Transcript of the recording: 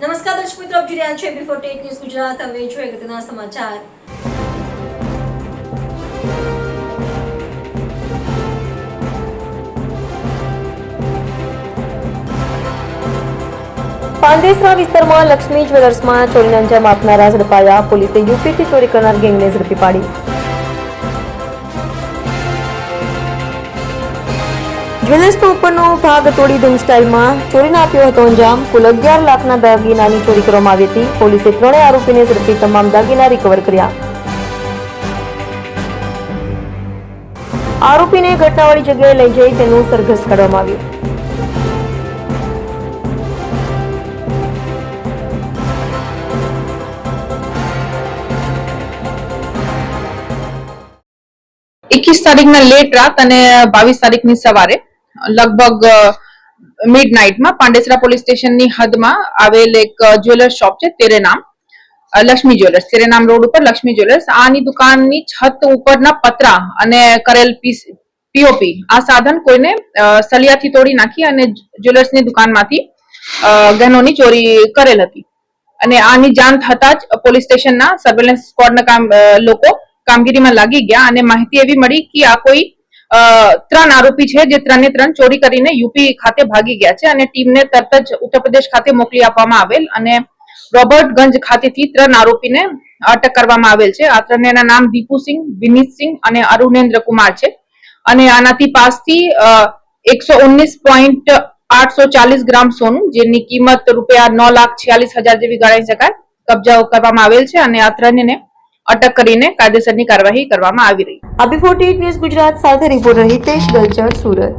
નમસ્કાર દર્શક મિત્રો, આપ જોઈ રહ્યા છો બિફોર ટેટ ન્યૂઝ ગુજરાત. હવે જોઈએ અગત્યના સમાચાર. પાંદેસરા વિસ્તારમાં લક્ષ્મી જ્વેલર્સમાં ચોરીને અંજામ આપનારા ઝડપાયા પોલીસે યુપીથી ચોરી કરનાર ગેંગને ઝડપી પાડી. જ્વેલર્સનો ઉપરનો ભાગ તોડી ધૂમ સ્ટાઇલમાં. ચોરીને આપ્યો હતો અંજામ. કુલ અગિયાર લાખના દાગીનાની ચોરી કરવામાં આવી હતી. પોલીસે ત્રણેય આરોપીને ઝડપી તમામ દાગીના રિકવર કર્યા. આરોપીને ઘટનાવાળી જગ્યાએ લઈ જઈ તેનું સરઘસ કાઢવામાં આવ્યું. એકવીસ તારીખના લેટ રાત અને બાવીસ તારીખની સવારે લગભગ મિડ નાઇટમાં પાંડેસરા પોલીસ સ્ટેશનની હદમાં આવેલ એક જ્વેલર્સ શોપ છે, તેરે નામ લક્ષ્મી જ્વેલર્સ તેરે નામ રોડ ઉપર લક્ષ્મી જ્વેલર્સ આની દુકાનની છત ઉપરના પતરા અને કરેલ પીસ પીઓપી આ સાધન કોઈને સલિયાથી તોડી નાખી અને જ્વેલર્સની દુકાનમાંથી ગહેનોની ચોરી કરેલ હતી. અને આની જાણ થતા જ પોલીસ સ્ટેશનના સર્વેલન્સ સ્કવોડના કામ લોકો કામગીરીમાં લાગી ગયા અને માહિતી એવી મળી કે આ કોઈ ત્રણ આરોપી છે જે ત્રણે ત્રણ ચોરી કરીને યુપી ખાતે ભાગી ગયા છે અને ટીમને તરત જ ઉત્તર પ્રદેશ ખાતે મોકલી આપવામાં આવેલ અને રોબર્ટગંજ ખાતેથી ત્રણ આરોપીને અટક કરવામાં આવેલ છે. આ ત્રણેના નામ દીપુસિંહ વિનીતસિંહ અને અરુણેન્દ્ર કુમાર છે. અને આનાથી પાસથી એકસો ઓગણીસ પોઈન્ટ આઠસો ચાલીસ ગ્રામ સોનું, જેની કિંમત રૂપિયા નવ લાખ છિયાલીસ હજાર જેવી ગણાઈ શકાય, કબજાઓ કરવામાં આવેલ છે અને આ ત્રણેયને અટક કરીને કાયદેસરની કાર્યવાહી કરવામાં આવી રહી. આ બિફોર ન્યૂઝ ગુજરાત સાથે રિપોર્ટર હિતેશ ગલચર સુરત.